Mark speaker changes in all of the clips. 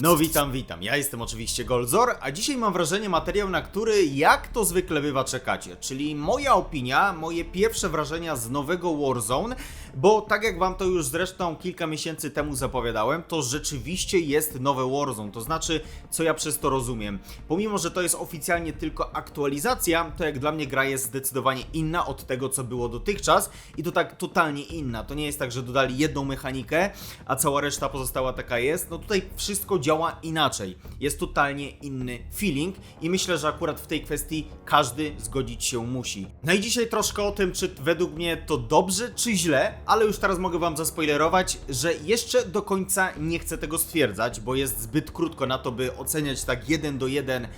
Speaker 1: No witam, witam. Ja jestem oczywiście Golzor, a dzisiaj mam wrażenie materiał, na który jak to zwykle bywa czekacie, czyli moja opinia, moje pierwsze wrażenia z nowego Warzone, bo tak jak wam to już zresztą kilka miesięcy temu zapowiadałem, to rzeczywiście jest nowe Warzone, to znaczy co ja przez to rozumiem. Pomimo, że to jest oficjalnie tylko aktualizacja, to jak dla mnie gra jest zdecydowanie inna od tego, co było dotychczas i to tak totalnie inna. To nie jest tak, że dodali jedną mechanikę, a cała reszta pozostała taka jest. No tutaj wszystko działa inaczej. Jest totalnie inny feeling i myślę, że akurat w tej kwestii każdy zgodzić się musi. No i dzisiaj troszkę o tym, czy według mnie to dobrze, czy źle, ale już teraz mogę wam zaspoilerować, że jeszcze do końca nie chcę tego stwierdzać, bo jest zbyt krótko na to, by oceniać tak jeden do jeden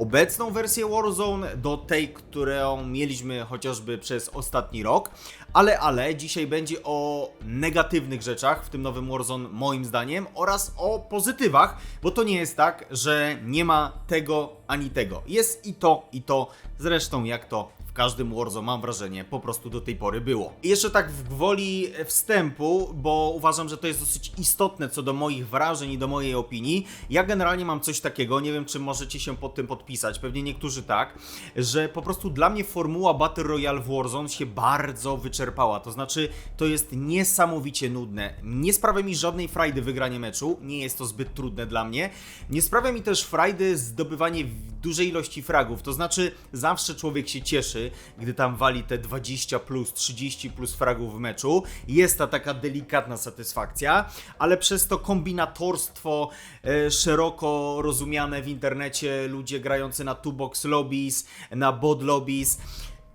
Speaker 1: obecną wersję Warzone do tej, którą mieliśmy chociażby przez ostatni rok. Ale, ale, dzisiaj będzie o negatywnych rzeczach w tym nowym Warzone, moim zdaniem, oraz o pozytywach, bo to nie jest tak, że nie ma tego ani tego. Jest i to, i to. Zresztą, jak to w każdym Warzone mam wrażenie po prostu do tej pory było. I jeszcze tak w gwoli wstępu, bo uważam, że to jest dosyć istotne co do moich wrażeń i do mojej opinii. Ja generalnie mam coś takiego, nie wiem czy możecie się pod tym podpisać, pewnie niektórzy tak, że po prostu dla mnie formuła Battle Royale w Warzone się bardzo wyczerpała. To znaczy, to jest niesamowicie nudne. Nie sprawia mi żadnej frajdy wygranie meczu, nie jest to zbyt trudne dla mnie. Nie sprawia mi też frajdy zdobywanie dużej ilości fragów, to znaczy zawsze człowiek się cieszy, gdy tam wali te 20 plus, 30 plus fragów w meczu. Jest ta taka delikatna satysfakcja, ale przez to kombinatorstwo e, szeroko rozumiane w internecie, ludzie grający na two box lobbies, na bot lobbies,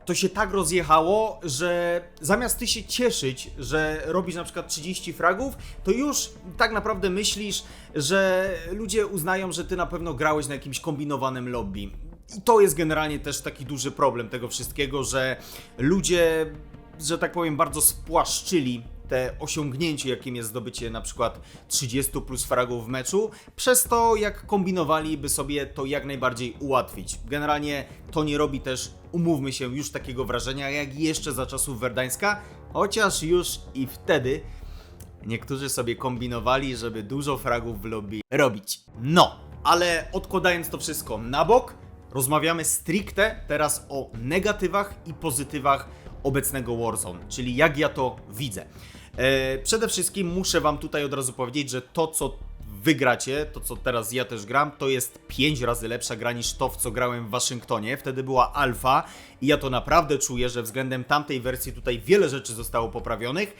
Speaker 1: to się tak rozjechało, że zamiast ty się cieszyć, że robisz na przykład 30 fragów, to już tak naprawdę myślisz, że ludzie uznają, że ty na pewno grałeś na jakimś kombinowanym lobby. I to jest generalnie też taki duży problem tego wszystkiego, że ludzie, że tak powiem, bardzo spłaszczyli te osiągnięcie, jakim jest zdobycie na przykład 30 plus fragów w meczu, przez to jak kombinowali, by sobie to jak najbardziej ułatwić. Generalnie to nie robi też, umówmy się, już takiego wrażenia jak jeszcze za czasów Werdańska, chociaż już i wtedy niektórzy sobie kombinowali, żeby dużo fragów w lobby robić. No, ale odkładając to wszystko na bok, rozmawiamy stricte teraz o negatywach i pozytywach obecnego Warzone, czyli jak ja to widzę. E, przede wszystkim muszę Wam tutaj od razu powiedzieć, że to co wygracie, to co teraz ja też gram, to jest 5 razy lepsza gra niż to, w co grałem w Waszyngtonie. Wtedy była alfa i ja to naprawdę czuję, że względem tamtej wersji tutaj wiele rzeczy zostało poprawionych,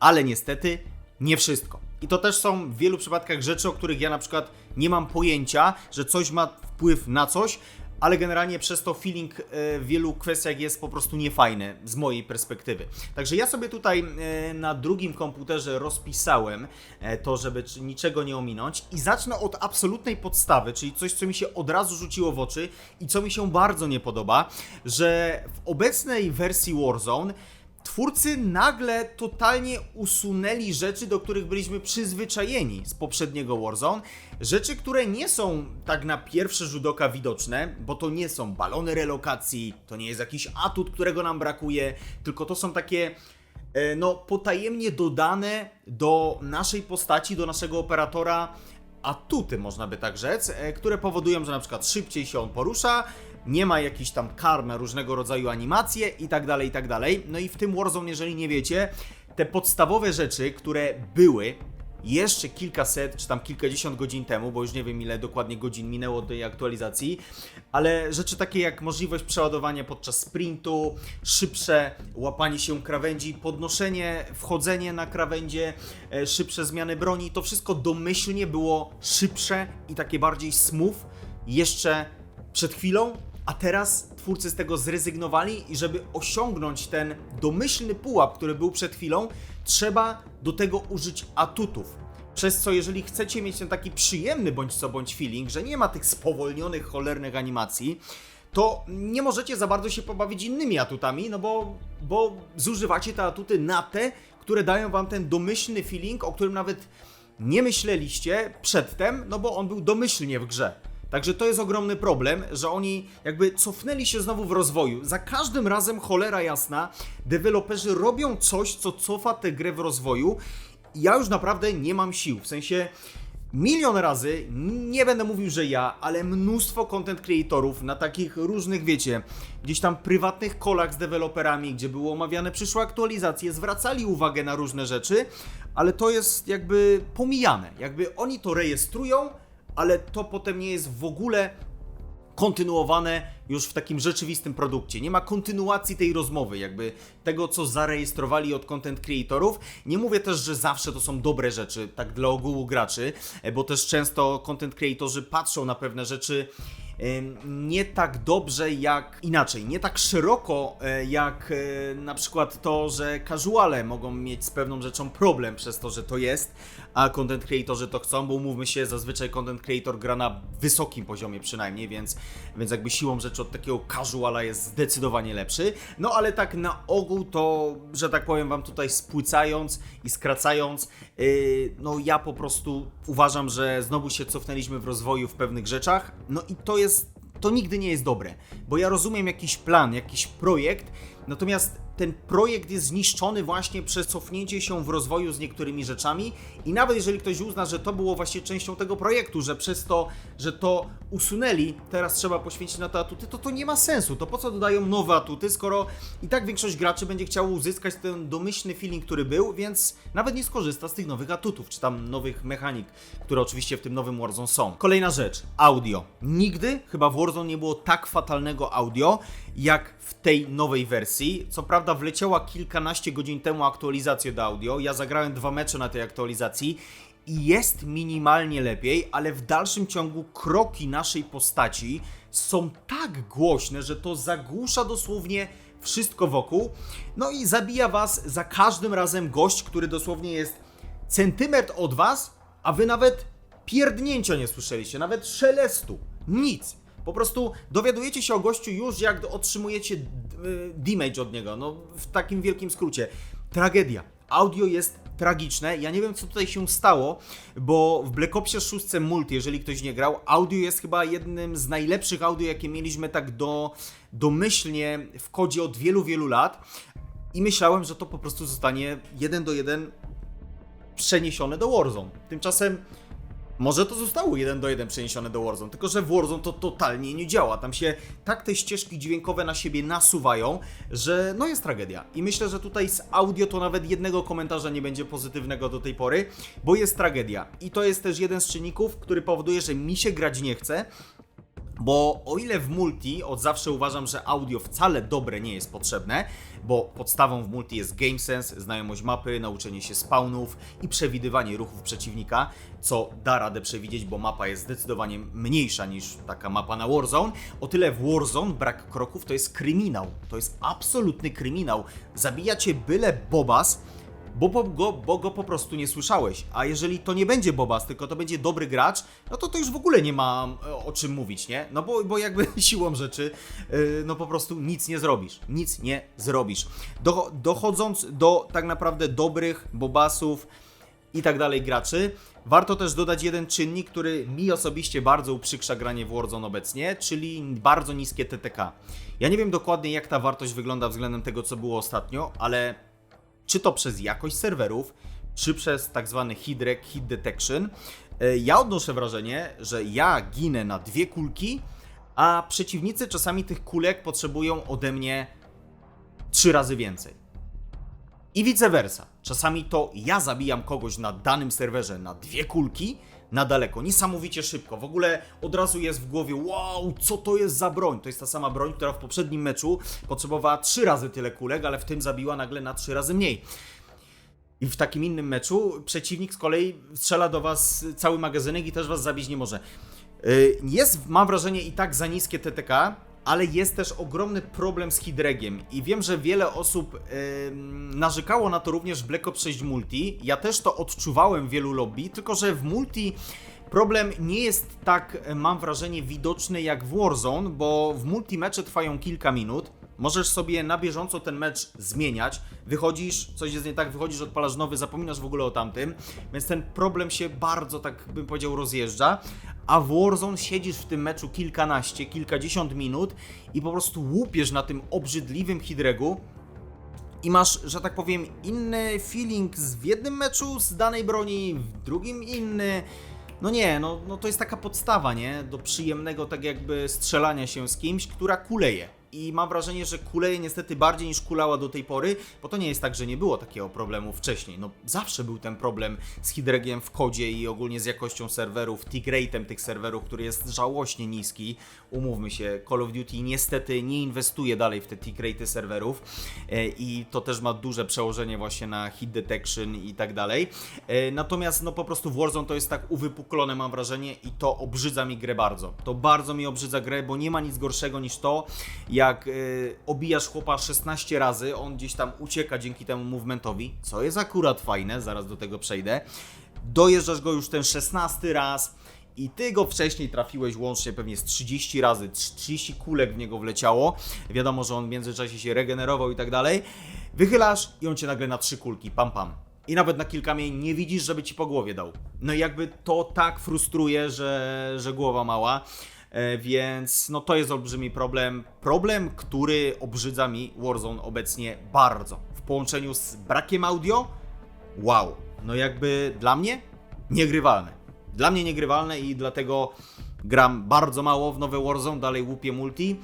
Speaker 1: ale niestety nie wszystko. I to też są w wielu przypadkach rzeczy, o których ja na przykład nie mam pojęcia, że coś ma wpływ na coś, ale generalnie przez to feeling e, w wielu kwestiach jest po prostu niefajny z mojej perspektywy. Także ja sobie tutaj e, na drugim komputerze rozpisałem e, to, żeby niczego nie ominąć i zacznę od absolutnej podstawy, czyli coś, co mi się od razu rzuciło w oczy i co mi się bardzo nie podoba, że w obecnej wersji Warzone Twórcy nagle totalnie usunęli rzeczy, do których byliśmy przyzwyczajeni z poprzedniego Warzone. Rzeczy, które nie są tak na pierwszy rzut oka widoczne, bo to nie są balony relokacji, to nie jest jakiś atut, którego nam brakuje, tylko to są takie e, no, potajemnie dodane do naszej postaci, do naszego operatora atuty, można by tak rzec, e, które powodują, że na przykład szybciej się on porusza, nie ma jakichś tam kar na różnego rodzaju animacje i tak dalej, i tak dalej. No i w tym Warzone, jeżeli nie wiecie, te podstawowe rzeczy, które były jeszcze kilkaset czy tam kilkadziesiąt godzin temu, bo już nie wiem ile dokładnie godzin minęło od tej aktualizacji, ale rzeczy takie jak możliwość przeładowania podczas sprintu, szybsze łapanie się krawędzi, podnoszenie, wchodzenie na krawędzie, e, szybsze zmiany broni, to wszystko domyślnie było szybsze i takie bardziej smooth jeszcze przed chwilą, a teraz twórcy z tego zrezygnowali i żeby osiągnąć ten domyślny pułap, który był przed chwilą, trzeba do tego użyć atutów. Przez co, jeżeli chcecie mieć ten taki przyjemny bądź co bądź feeling, że nie ma tych spowolnionych, cholernych animacji, to nie możecie za bardzo się pobawić innymi atutami, no bo, bo zużywacie te atuty na te, które dają wam ten domyślny feeling, o którym nawet nie myśleliście przedtem, no bo on był domyślnie w grze. Także to jest ogromny problem, że oni jakby cofnęli się znowu w rozwoju. Za każdym razem, cholera jasna, deweloperzy robią coś, co cofa tę grę w rozwoju. Ja już naprawdę nie mam sił. W sensie, milion razy, nie będę mówił, że ja, ale mnóstwo content creatorów na takich różnych, wiecie, gdzieś tam prywatnych kolach z deweloperami, gdzie było omawiane przyszłe aktualizacje, zwracali uwagę na różne rzeczy, ale to jest jakby pomijane. Jakby oni to rejestrują, ale to potem nie jest w ogóle kontynuowane już w takim rzeczywistym produkcie. Nie ma kontynuacji tej rozmowy, jakby tego, co zarejestrowali od content creatorów. Nie mówię też, że zawsze to są dobre rzeczy, tak dla ogółu graczy, e, bo też często content creatorzy patrzą na pewne rzeczy nie tak dobrze jak inaczej, nie tak szeroko e, jak e, na przykład to, że casuale mogą mieć z pewną rzeczą problem przez to, że to jest, a content creatorzy to chcą, bo umówmy się, zazwyczaj content creator gra na wysokim poziomie przynajmniej, więc, więc jakby siłą rzeczy od takiego casuala jest zdecydowanie lepszy. No ale tak na ogół to, że tak powiem wam tutaj spłycając i skracając, yy, no ja po prostu uważam, że znowu się cofnęliśmy w rozwoju w pewnych rzeczach, no i to jest to nigdy nie jest dobre, bo ja rozumiem jakiś plan, jakiś projekt, natomiast ten projekt jest zniszczony właśnie przez cofnięcie się w rozwoju z niektórymi rzeczami i nawet jeżeli ktoś uzna, że to było właśnie częścią tego projektu, że przez to, że to usunęli, teraz trzeba poświęcić na to atuty, to to nie ma sensu. To po co dodają nowe atuty, skoro i tak większość graczy będzie chciała uzyskać ten domyślny feeling, który był, więc nawet nie skorzysta z tych nowych atutów, czy tam nowych mechanik, które oczywiście w tym nowym Warzone są. Kolejna rzecz, audio. Nigdy chyba w Warzone nie było tak fatalnego audio, jak w tej nowej wersji. Co prawda wleciała kilkanaście godzin temu aktualizacja do audio. Ja zagrałem dwa mecze na tej aktualizacji i jest minimalnie lepiej, ale w dalszym ciągu kroki naszej postaci są tak głośne, że to zagłusza dosłownie wszystko wokół. No i zabija was za każdym razem gość, który dosłownie jest centymetr od was, a wy nawet pierdnięcia nie słyszeliście, nawet szelestu. Nic. Po prostu dowiadujecie się o gościu już, jak otrzymujecie y, damage od niego. No, w takim wielkim skrócie. Tragedia. Audio jest tragiczne. Ja nie wiem, co tutaj się stało, bo w Black Opsie 6 Multi, jeżeli ktoś nie grał, audio jest chyba jednym z najlepszych audio, jakie mieliśmy tak do, domyślnie w kodzie od wielu, wielu lat. I myślałem, że to po prostu zostanie jeden do jeden przeniesione do Warzone. Tymczasem może to zostało jeden do jeden przeniesione do Warzone, tylko że w Warzone to totalnie nie działa. Tam się tak te ścieżki dźwiękowe na siebie nasuwają, że no jest tragedia. I myślę, że tutaj z audio to nawet jednego komentarza nie będzie pozytywnego do tej pory, bo jest tragedia. I to jest też jeden z czynników, który powoduje, że mi się grać nie chce. Bo o ile w multi od zawsze uważam, że audio wcale dobre nie jest potrzebne, bo podstawą w multi jest game sense, znajomość mapy, nauczenie się spawnów i przewidywanie ruchów przeciwnika, co da radę przewidzieć, bo mapa jest zdecydowanie mniejsza niż taka mapa na Warzone. O tyle w Warzone brak kroków to jest kryminał. To jest absolutny kryminał. Zabijacie byle bobas, bo, bo, go, bo go po prostu nie słyszałeś. A jeżeli to nie będzie Bobas, tylko to będzie dobry gracz, no to to już w ogóle nie ma e, o czym mówić, nie? No bo, bo jakby siłą rzeczy, yy, no po prostu nic nie zrobisz. Nic nie zrobisz. Do, dochodząc do tak naprawdę dobrych Bobasów i tak dalej graczy, warto też dodać jeden czynnik, który mi osobiście bardzo uprzykrza granie w Warzone obecnie, czyli bardzo niskie TTK. Ja nie wiem dokładnie jak ta wartość wygląda względem tego, co było ostatnio, ale czy to przez jakość serwerów, czy przez tak zwany hit rec, hit detection, e, ja odnoszę wrażenie, że ja ginę na dwie kulki, a przeciwnicy czasami tych kulek potrzebują ode mnie trzy razy więcej. I vice versa. Czasami to ja zabijam kogoś na danym serwerze na dwie kulki, na daleko, niesamowicie szybko. W ogóle od razu jest w głowie, wow, co to jest za broń? To jest ta sama broń, która w poprzednim meczu potrzebowała trzy razy tyle kulek, ale w tym zabiła nagle na trzy razy mniej. I w takim innym meczu przeciwnik z kolei strzela do was cały magazynek i też was zabić nie może. Yy, Jest, mam wrażenie, i tak za niskie TTK, ale jest też ogromny problem z hidregiem i wiem, że wiele osób ym, narzekało na to również w Black Ops 6 Multi. Ja też to odczuwałem w wielu lobby, tylko że w Multi problem nie jest tak, e, mam wrażenie, widoczny jak w Warzone, bo w multi mecze trwają kilka minut. Możesz sobie na bieżąco ten mecz zmieniać. Wychodzisz, coś jest nie tak, wychodzisz, odpalasz nowy, zapominasz w ogóle o tamtym, więc ten problem się bardzo, tak bym powiedział, rozjeżdża. A w Warzone siedzisz w tym meczu kilkanaście, kilkadziesiąt minut i po prostu łupiesz na tym obrzydliwym hidregu i masz, że tak powiem, inny feeling z- w jednym meczu z danej broni, w drugim inny. no nie, no, no to jest taka podstawa, nie? Do przyjemnego tak jakby strzelania się z kimś, która kuleje. I mam wrażenie, że kuleje niestety bardziej niż kulała do tej pory, bo to nie jest tak, że nie było takiego problemu wcześniej. No zawsze był ten problem z hidregiem w kodzie i ogólnie z jakością serwerów, tick rate'em tych serwerów, który jest żałośnie niski. Umówmy się, Call of Duty niestety nie inwestuje dalej w te tick rate'y serwerów e, i to też ma duże przełożenie właśnie na hit detection i tak dalej. E, Natomiast no po prostu w Warzone to jest tak uwypuklone mam wrażenie i to obrzydza mi grę bardzo. To bardzo mi obrzydza grę, bo nie ma nic gorszego niż to, jak y, obijasz chłopa 16 razy, on gdzieś tam ucieka dzięki temu movementowi, co jest akurat fajne, zaraz do tego przejdę. Dojeżdżasz go już ten 16 raz i ty go wcześniej trafiłeś łącznie pewnie z 30 razy, 30 kulek w niego wleciało. Wiadomo, że on w międzyczasie się regenerował i tak dalej. Wychylasz i on cię nagle na trzy kulki, pam pam. I nawet na kilka miej nie widzisz, żeby ci po głowie dał. No i jakby to tak frustruje, że, że głowa mała. E, Więc no to jest olbrzymi problem. Problem, który obrzydza mi Warzone obecnie bardzo. W połączeniu z brakiem audio, wow. No jakby dla mnie niegrywalne. Dla mnie niegrywalne i dlatego gram bardzo mało w nowe Warzone, dalej łupię multi.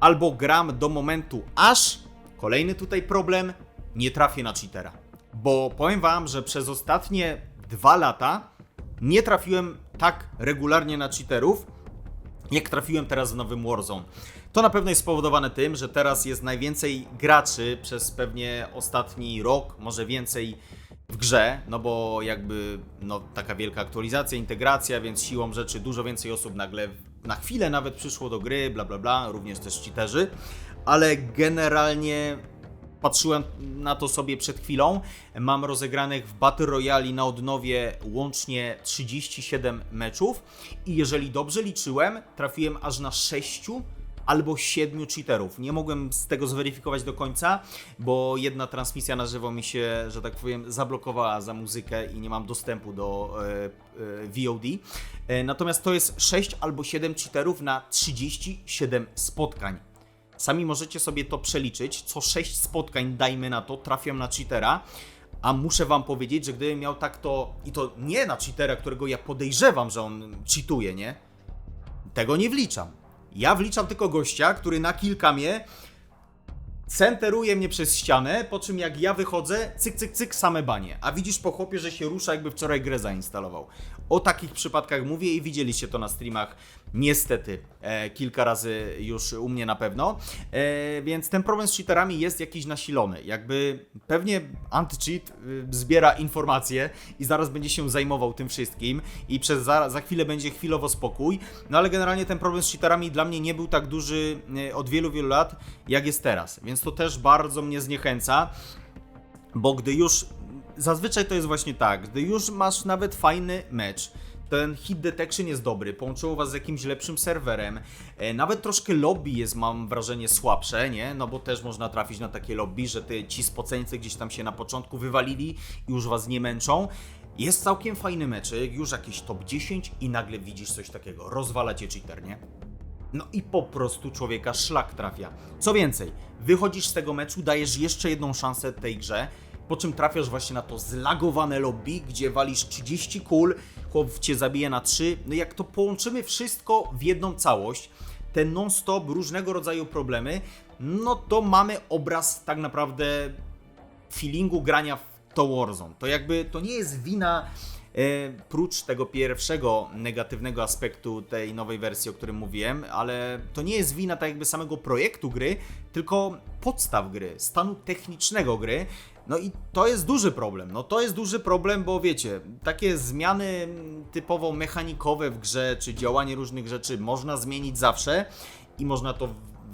Speaker 1: Albo gram do momentu aż, kolejny tutaj problem, nie trafię na cheatera. Bo powiem wam, że przez ostatnie dwa lata nie trafiłem tak regularnie na cheaterów, jak trafiłem teraz w nowym Warzone. To na pewno jest spowodowane tym, że teraz jest najwięcej graczy przez pewnie ostatni rok, może więcej w grze, no bo jakby no, taka wielka aktualizacja, integracja, więc siłą rzeczy dużo więcej osób nagle na chwilę nawet przyszło do gry, bla bla bla, również też cheaterzy, ale generalnie patrzyłem na to sobie przed chwilą. Mam rozegranych w Battle Royale na odnowie łącznie 37 meczów i jeżeli dobrze liczyłem, trafiłem aż na 6 albo 7 cheaterów. Nie mogłem z tego zweryfikować do końca, bo jedna transmisja na żywo mi się, że tak powiem, zablokowała za muzykę i nie mam dostępu do e, e, VOD. E, natomiast to jest 6 albo 7 cheaterów na 37 spotkań. Sami możecie sobie to przeliczyć. Co 6 spotkań, dajmy na to, trafiam na cheatera. A muszę wam powiedzieć, że gdybym miał tak to, i to nie na cheatera, którego ja podejrzewam, że on cheatuje, nie? Tego nie wliczam. Ja wliczam tylko gościa, który na kilka mnie centeruje mnie przez ścianę, po czym jak ja wychodzę, cyk, cyk, cyk, same banie. A widzisz po chłopie, że się rusza, jakby wczoraj grę zainstalował. O takich przypadkach mówię i widzieliście to na streamach, niestety, e, kilka razy już u mnie na pewno. E, więc ten problem z cheaterami jest jakiś nasilony. Jakby pewnie anti-cheat y, zbiera informacje i zaraz będzie się zajmował tym wszystkim i przez za, za chwilę będzie chwilowo spokój. No ale generalnie ten problem z cheaterami dla mnie nie był tak duży y, od wielu, wielu lat, jak jest teraz. Więc to też bardzo mnie zniechęca, bo gdy już zazwyczaj to jest właśnie tak, gdy już masz nawet fajny mecz, ten hit detection jest dobry, połączyło was z jakimś lepszym serwerem, e, nawet troszkę lobby jest, mam wrażenie, słabsze, nie? No bo też można trafić na takie lobby, że ty, ci spoceńcy gdzieś tam się na początku wywalili i już was nie męczą. Jest całkiem fajny meczek, już jakieś top 10 i nagle widzisz coś takiego, rozwala cię cheater, nie? No i po prostu człowieka szlak trafia. Co więcej, wychodzisz z tego meczu, dajesz jeszcze jedną szansę tej grze, po czym trafiasz właśnie na to zlagowane lobby, gdzie walisz 30 kul, chłop cię zabije na 3. No jak to połączymy wszystko w jedną całość, te non-stop różnego rodzaju problemy, no to mamy obraz tak naprawdę feelingu grania w to Warzone. To jakby to nie jest wina e, prócz tego pierwszego negatywnego aspektu tej nowej wersji, o którym mówiłem, ale to nie jest wina tak jakby samego projektu gry, tylko podstaw gry, stanu technicznego gry. No i to jest duży problem. No to jest duży problem, bo wiecie, takie zmiany typowo mechanikowe w grze, czy działanie różnych rzeczy można zmienić zawsze i można to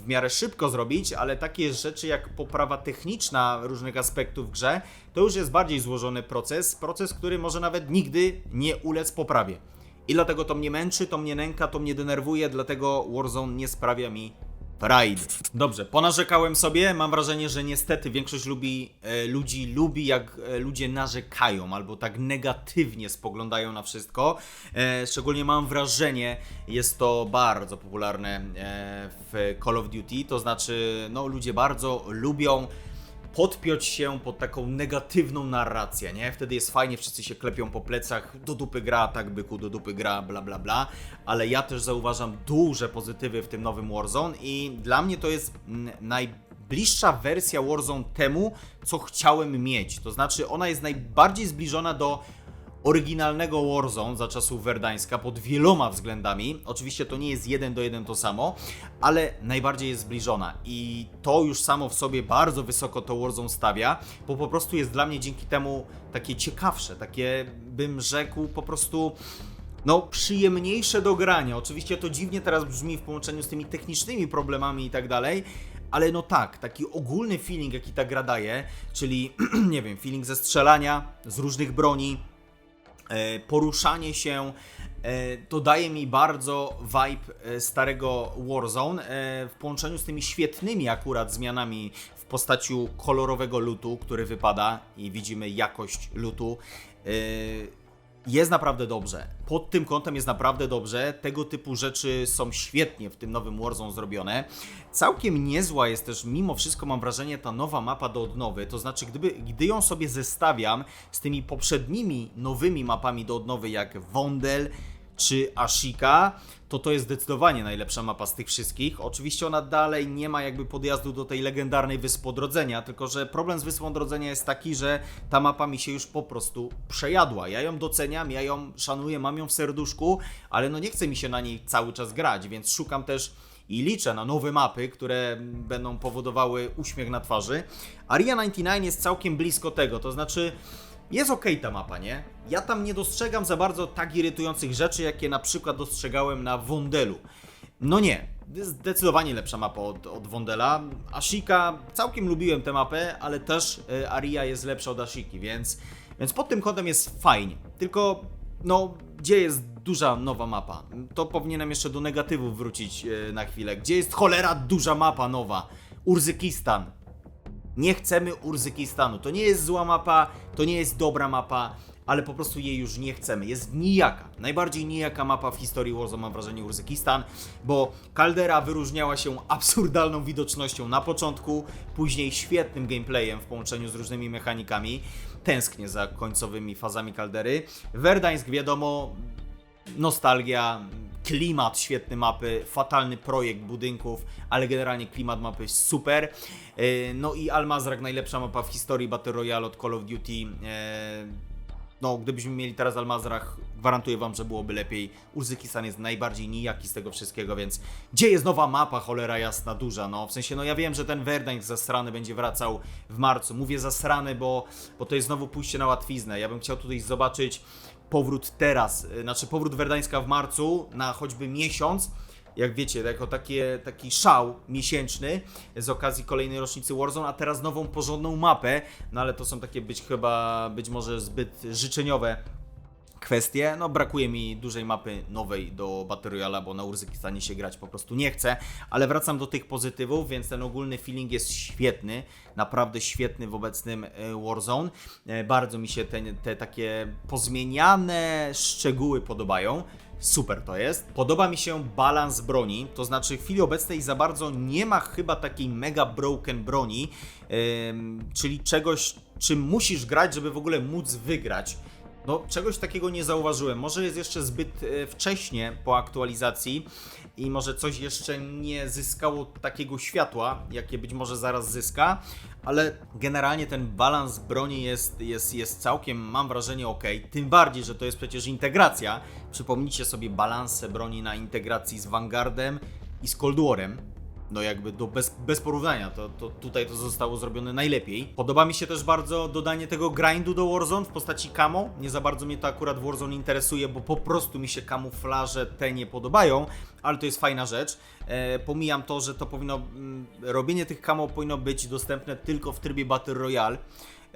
Speaker 1: w miarę szybko zrobić, ale takie rzeczy jak poprawa techniczna różnych aspektów w grze, to już jest bardziej złożony proces, proces, który może nawet nigdy nie ulec poprawie. I dlatego to mnie męczy, to mnie nęka, to mnie denerwuje, dlatego Warzone nie sprawia mi frajdy. Dobrze, ponarzekałem sobie, mam wrażenie, że niestety większość lubi, e, ludzi lubi jak e, ludzie narzekają albo tak negatywnie spoglądają na wszystko. E, szczególnie mam wrażenie, jest to bardzo popularne e, w Call of Duty, to znaczy no ludzie bardzo lubią podpiąć się pod taką negatywną narrację, nie? Wtedy jest fajnie, wszyscy się klepią po plecach, do dupy gra, tak byku, do dupy gra, bla bla bla, ale ja też zauważam duże pozytywy w tym nowym Warzone i dla mnie to jest najbliższa wersja Warzone temu, co chciałem mieć. To znaczy, ona jest najbardziej zbliżona do oryginalnego Warzone za czasów Werdańska pod wieloma względami. Oczywiście to nie jest jeden do jeden to samo, ale najbardziej jest zbliżona i to już samo w sobie bardzo wysoko to Warzone stawia, bo po prostu jest dla mnie dzięki temu takie ciekawsze, takie bym rzekł po prostu no, przyjemniejsze do grania. Oczywiście to dziwnie teraz brzmi w połączeniu z tymi technicznymi problemami i tak dalej, ale no tak, taki ogólny feeling, jaki ta gra daje, czyli, nie wiem, feeling ze strzelania, z różnych broni, poruszanie się, e, to daje mi bardzo vibe e, starego Warzone e, w połączeniu z tymi świetnymi akurat zmianami w postaci kolorowego lutu, który wypada i widzimy jakość lutu. Jest naprawdę dobrze. Pod tym kątem jest naprawdę dobrze. Tego typu rzeczy są świetnie w tym nowym Warzone zrobione. Całkiem niezła jest też, mimo wszystko mam wrażenie, ta nowa mapa do odnowy. To znaczy, gdyby, gdy ją sobie zestawiam z tymi poprzednimi nowymi mapami do odnowy, jak Wondel czy Ashika, to to jest zdecydowanie najlepsza mapa z tych wszystkich. Oczywiście ona dalej nie ma jakby podjazdu do tej legendarnej Wyspy Odrodzenia, tylko że problem z Wyspą Odrodzenia jest taki, że ta mapa mi się już po prostu przejadła. Ja ją doceniam, ja ją szanuję, mam ją w serduszku, ale no nie chce mi się na niej cały czas grać, więc szukam też i liczę na nowe mapy, które będą powodowały uśmiech na twarzy. Aria 99 jest całkiem blisko tego, to znaczy jest okej ta mapa, nie? Ja tam nie dostrzegam za bardzo tak irytujących rzeczy, jakie na przykład dostrzegałem na Wondelu. No nie, zdecydowanie lepsza mapa od, od Wondela. Ashika, całkiem lubiłem tę mapę, ale też e, Aria jest lepsza od Ashiki, więc, więc pod tym kątem jest fajnie. Tylko, no, gdzie jest duża nowa mapa? To powinienem jeszcze do negatywów wrócić e, na chwilę. Gdzie jest cholera duża mapa nowa? Urzykistan. Nie chcemy Urzykistanu. To nie jest zła mapa, to nie jest dobra mapa, ale po prostu jej już nie chcemy. Jest nijaka. Najbardziej nijaka mapa w historii Warzone mam wrażenie Urzykistan, bo Caldera wyróżniała się absurdalną widocznością na początku, później świetnym gameplayem w połączeniu z różnymi mechanikami. Tęsknię za końcowymi fazami Caldery. Verdansk wiadomo, nostalgia, klimat świetny mapy, fatalny projekt budynków, ale generalnie klimat mapy jest super. E, No i Almazrak najlepsza mapa w historii Battle Royale od Call of Duty. E, No, gdybyśmy mieli teraz Almazrach, gwarantuję wam, że byłoby lepiej. Urzykistan jest najbardziej nijaki z tego wszystkiego, więc gdzie jest nowa mapa, cholera jasna, duża, no. W sensie, no ja wiem, że ten Verdansk zasrany będzie wracał w marcu. Mówię zasrany, bo, bo to jest znowu pójście na łatwiznę. Ja bym chciał tutaj zobaczyć powrót teraz, y, znaczy powrót Werdańska w marcu na choćby miesiąc, jak wiecie, jako takie, taki szał miesięczny z okazji kolejnej rocznicy Warzone, a teraz nową porządną mapę, no ale to są takie być chyba, być może zbyt życzeniowe kwestie. No, brakuje mi dużej mapy nowej do Battle Royale, bo na Urzykistanie się grać po prostu nie chcę, ale wracam do tych pozytywów, więc ten ogólny feeling jest świetny, naprawdę świetny w obecnym e, Warzone. E, Bardzo mi się te, te takie pozmieniane szczegóły podobają. Super to jest. Podoba mi się balans broni, to znaczy w chwili obecnej za bardzo nie ma chyba takiej mega broken broni, em, czyli czegoś, czym musisz grać, żeby w ogóle móc wygrać. No, czegoś takiego nie zauważyłem. Może jest jeszcze zbyt e, wcześnie po aktualizacji i może coś jeszcze nie zyskało takiego światła, jakie być może zaraz zyska, ale generalnie ten balans broni jest, jest, jest całkiem, mam wrażenie, ok. Tym bardziej, że to jest przecież integracja. Przypomnijcie sobie balanse broni na integracji z Vanguardem i z Cold Warem no jakby do bez, bez porównania, to, to tutaj to zostało zrobione najlepiej. Podoba mi się też bardzo dodanie tego grindu do Warzone w postaci camo. Nie za bardzo mnie to akurat Warzone interesuje, bo po prostu mi się kamuflaże te nie podobają, ale to jest fajna rzecz. E, pomijam to, że to powinno, mm, robienie tych camo powinno być dostępne tylko w trybie Battle Royale,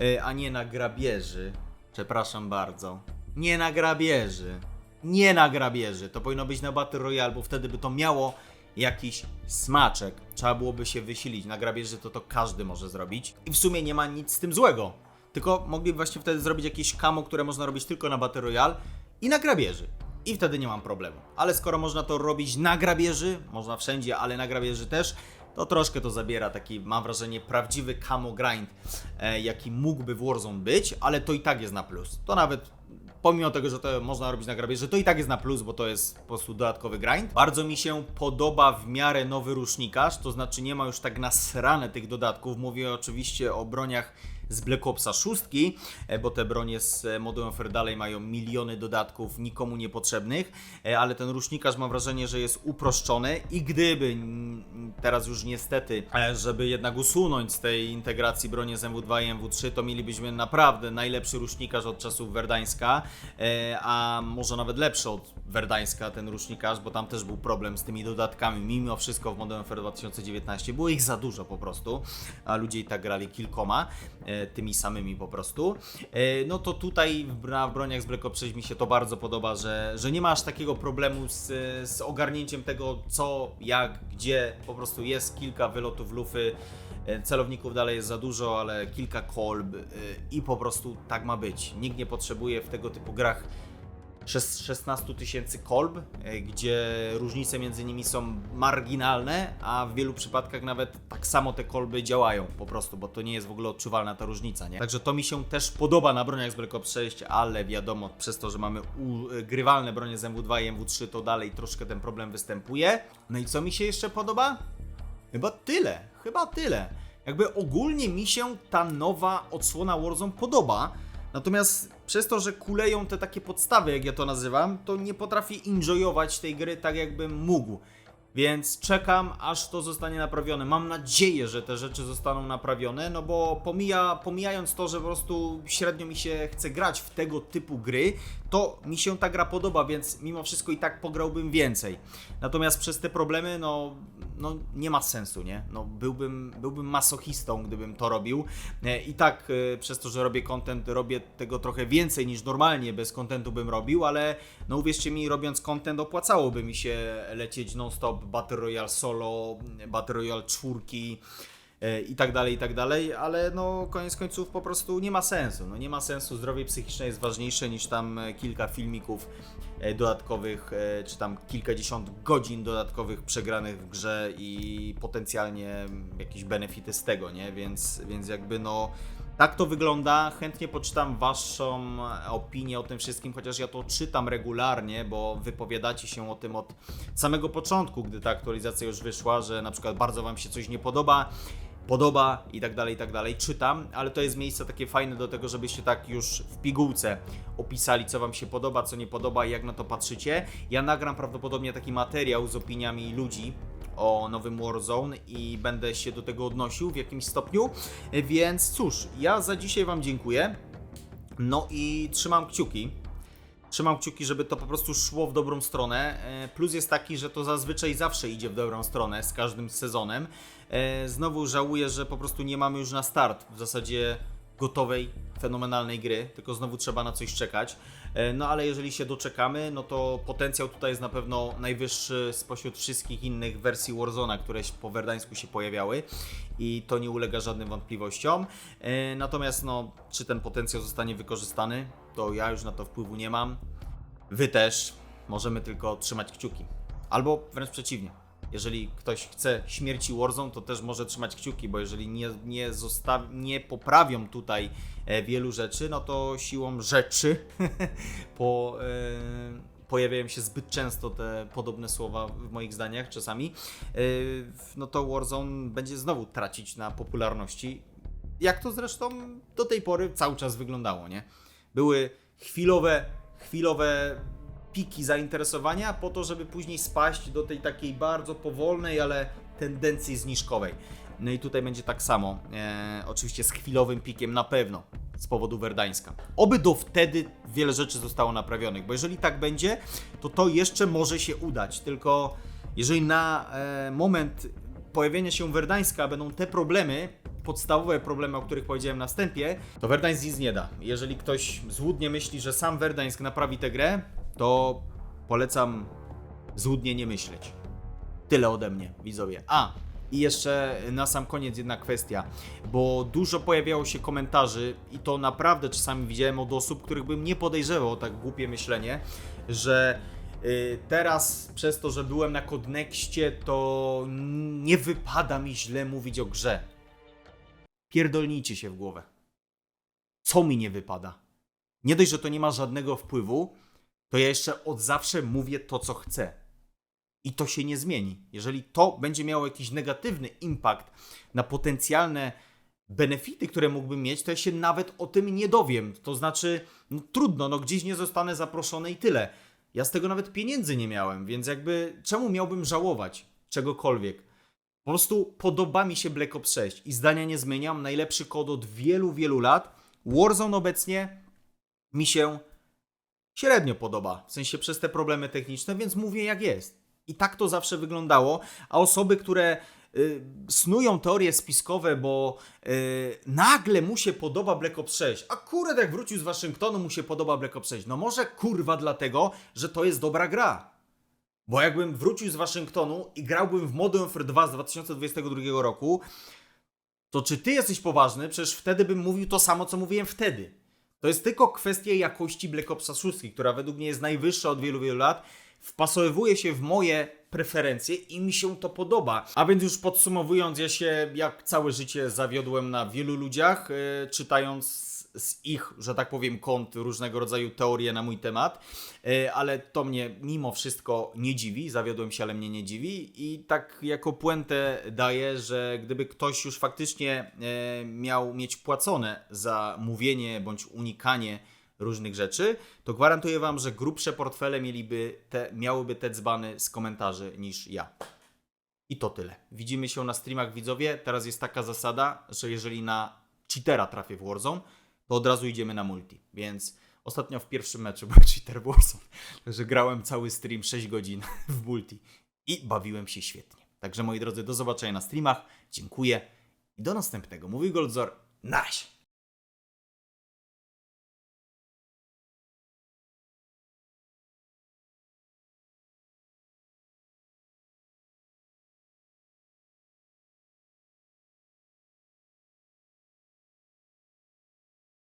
Speaker 1: e, a nie na grabieży. Przepraszam bardzo. Nie na grabieży. Nie na grabieży. To powinno być na Battle Royale, bo wtedy by to miało jakiś smaczek. Trzeba byłoby się wysilić. Na grabieży to to każdy może zrobić. I w sumie nie ma nic z tym złego. Tylko mogliby właśnie wtedy zrobić jakieś kamo, które można robić tylko na Battle Royale i na grabieży. I wtedy nie mam problemu. Ale skoro można to robić na grabieży, można wszędzie, ale na grabieży też, to troszkę to zabiera taki, mam wrażenie, prawdziwy camo grind, e, jaki mógłby w Warzone być, ale to i tak jest na plus. To nawet pomimo tego, że to można robić na grabie, że to i tak jest na plus, bo to jest po prostu dodatkowy grind. Bardzo mi się podoba w miarę nowy rusznikarz, to znaczy nie ma już tak nasrane tych dodatków. Mówię oczywiście o broniach z Black Opsa 6, e, bo te bronie z e, Modern Warfare dalej mają miliony dodatków nikomu niepotrzebnych, e, ale ten rusznikarz mam wrażenie, że jest uproszczony i gdyby teraz już niestety, żeby jednak usunąć z tej integracji broni z MW2 i MW3, to mielibyśmy naprawdę najlepszy rusznikarz od czasów Werdańska, a może nawet lepszy od Werdańska ten rusznikarz, bo tam też był problem z tymi dodatkami. Mimo wszystko w Modern Warfare 2019 było ich za dużo po prostu, a ludzie i tak grali kilkoma, tymi samymi po prostu. E, no to tutaj w broniach z Black Ops 6 mi się to bardzo podoba, że, że nie ma aż takiego problemu z, z ogarnięciem tego co, jak, gdzie. Po prostu jest kilka wylotów lufy. E, Celowników dalej jest za dużo, ale kilka kolb e, i po prostu tak ma być. Nikt nie potrzebuje w tego typu grach 16 tysięcy kolb, e, gdzie różnice między nimi są marginalne, a w wielu przypadkach nawet tak samo te kolby działają po prostu, bo to nie jest w ogóle odczuwalna ta różnica, nie? Także to mi się też podoba na broniach z Black Ops 6, ale wiadomo, przez to, że mamy grywalne bronie z MW2 i MW3, to dalej troszkę ten problem występuje. No i co mi się jeszcze podoba? Chyba tyle, chyba tyle. Jakby ogólnie mi się ta nowa odsłona Warzone podoba, natomiast przez to, że kuleją te takie podstawy, jak ja to nazywam, to nie potrafię enjoyować tej gry tak, jakbym mógł. Więc czekam, aż to zostanie naprawione. Mam nadzieję, że te rzeczy zostaną naprawione, no bo pomija, pomijając to, że po prostu średnio mi się chce grać w tego typu gry, to mi się ta gra podoba, więc mimo wszystko i tak pograłbym więcej. Natomiast przez te problemy, no, no nie ma sensu, nie? No byłbym, byłbym masochistą, gdybym to robił. E, I tak e, przez to, że robię content, robię tego trochę więcej niż normalnie bez contentu bym robił, ale no uwierzcie mi, robiąc content opłacałoby mi się lecieć non-stop Battle Royale solo, Battle Royale czwórki i tak dalej, i tak dalej, ale no koniec końców po prostu nie ma sensu. No nie ma sensu, zdrowie psychiczne jest ważniejsze niż tam e, kilka filmików e, dodatkowych, e, czy tam kilkadziesiąt godzin dodatkowych przegranych w grze i potencjalnie jakieś benefity z tego, nie? Więc, więc jakby no tak to wygląda. Chętnie poczytam Waszą opinię o tym wszystkim, chociaż ja to czytam regularnie, bo wypowiadacie się o tym od samego początku, gdy ta aktualizacja już wyszła, że na przykład bardzo Wam się coś nie podoba, podoba i tak dalej, i tak dalej. Czytam, ale to jest miejsce takie fajne do tego, żebyście tak już w pigułce opisali, co Wam się podoba, co nie podoba i jak na to patrzycie. Ja nagram prawdopodobnie taki materiał z opiniami ludzi o nowym Warzone i będę się do tego odnosił w jakimś stopniu. Więc cóż, ja za dzisiaj Wam dziękuję. No i trzymam kciuki. Trzymam kciuki, żeby to po prostu szło w dobrą stronę. E, Plus jest taki, że to zazwyczaj zawsze idzie w dobrą stronę z każdym sezonem. E, Znowu żałuję, że po prostu nie mamy już na start w zasadzie gotowej, fenomenalnej gry, tylko znowu trzeba na coś czekać. E, No ale jeżeli się doczekamy, no to potencjał tutaj jest na pewno najwyższy spośród wszystkich innych wersji Warzona, które po Werdańsku się pojawiały i to nie ulega żadnym wątpliwościom. E, Natomiast no, czy ten potencjał zostanie wykorzystany, to ja już na to wpływu nie mam. Wy też możemy tylko trzymać kciuki. Albo wręcz przeciwnie. Jeżeli ktoś chce śmierci Warzone, to też może trzymać kciuki, bo jeżeli nie, nie, zostaw, nie poprawią tutaj e, wielu rzeczy, no to siłą rzeczy po, e, pojawiają się zbyt często te podobne słowa w moich zdaniach czasami, e, no to Warzone będzie znowu tracić na popularności, jak to zresztą do tej pory cały czas wyglądało, nie? Były chwilowe, chwilowe piki zainteresowania po to, żeby później spaść do tej takiej bardzo powolnej, ale tendencji zniżkowej. No i tutaj będzie tak samo. E, oczywiście z chwilowym pikiem na pewno z powodu Werdańska. Oby do wtedy wiele rzeczy zostało naprawionych, bo jeżeli tak będzie, to to jeszcze może się udać. Tylko jeżeli na e, moment pojawienia się Werdańska będą te problemy, podstawowe problemy, o których powiedziałem na wstępie, to Werdańsk nic nie da. Jeżeli ktoś złudnie myśli, że sam Werdańsk naprawi tę grę, to polecam złudnie nie myśleć. Tyle ode mnie, widzowie. A, i jeszcze na sam koniec jedna kwestia, bo dużo pojawiało się komentarzy i to naprawdę czasami widziałem od osób, których bym nie podejrzewał tak głupie myślenie, że Y, Teraz przez to, że byłem na Codnexcie, to nie wypada mi źle mówić o grze. Pierdolnijcie się w głowę. Co mi nie wypada? Nie dość, że to nie ma żadnego wpływu, to ja jeszcze od zawsze mówię to, co chcę. I to się nie zmieni. Jeżeli to będzie miało jakiś negatywny impact na potencjalne benefity, które mógłbym mieć, to ja się nawet o tym nie dowiem. To znaczy, no trudno, no gdzieś nie zostanę zaproszony i tyle. Ja z tego nawet pieniędzy nie miałem, więc jakby czemu miałbym żałować czegokolwiek? Po prostu podoba mi się Black Ops 6 i zdania nie zmieniam. Najlepszy kod od wielu, wielu lat. Warzone obecnie mi się średnio podoba, w sensie przez te problemy techniczne, więc mówię jak jest. I tak to zawsze wyglądało, a osoby, które y, snują teorie spiskowe, bo y, nagle mu się podoba Black Ops 6, a kurde jak wrócił z Waszyngtonu mu się podoba Black Ops 6. No może kurwa dlatego, że to jest dobra gra. Bo jakbym wrócił z Waszyngtonu i grałbym w Modern Warfare 2 z 2022 roku, to czy ty jesteś poważny? Przecież wtedy bym mówił to samo, co mówiłem wtedy. To jest tylko kwestia jakości Black Opsa 6, która według mnie jest najwyższa od wielu, wielu lat. Wpasowuje się w moje preferencje i mi się to podoba. A więc już podsumowując, ja się jak całe życie zawiodłem na wielu ludziach, yy, czytając z ich, że tak powiem, kont różnego rodzaju teorie na mój temat, Yy, ale to mnie mimo wszystko nie dziwi, zawiodłem się, ale mnie nie dziwi i tak jako puentę daję, że gdyby ktoś już faktycznie e, miał mieć płacone za mówienie bądź unikanie różnych rzeczy, to gwarantuję Wam, że grubsze portfele mieliby te, miałyby te dzbany z komentarzy niż ja. I to tyle. Widzimy się na streamach widzowie. Teraz jest taka zasada, że jeżeli na cheatera trafię w Warzone, to od razu idziemy na multi. Więc ostatnio w pierwszym meczu był cheater Warzone. Także grałem cały stream 6 godzin w multi i bawiłem się świetnie. Także moi drodzy, do zobaczenia na streamach. Dziękuję i do następnego. Mówił Goldzor. Naś!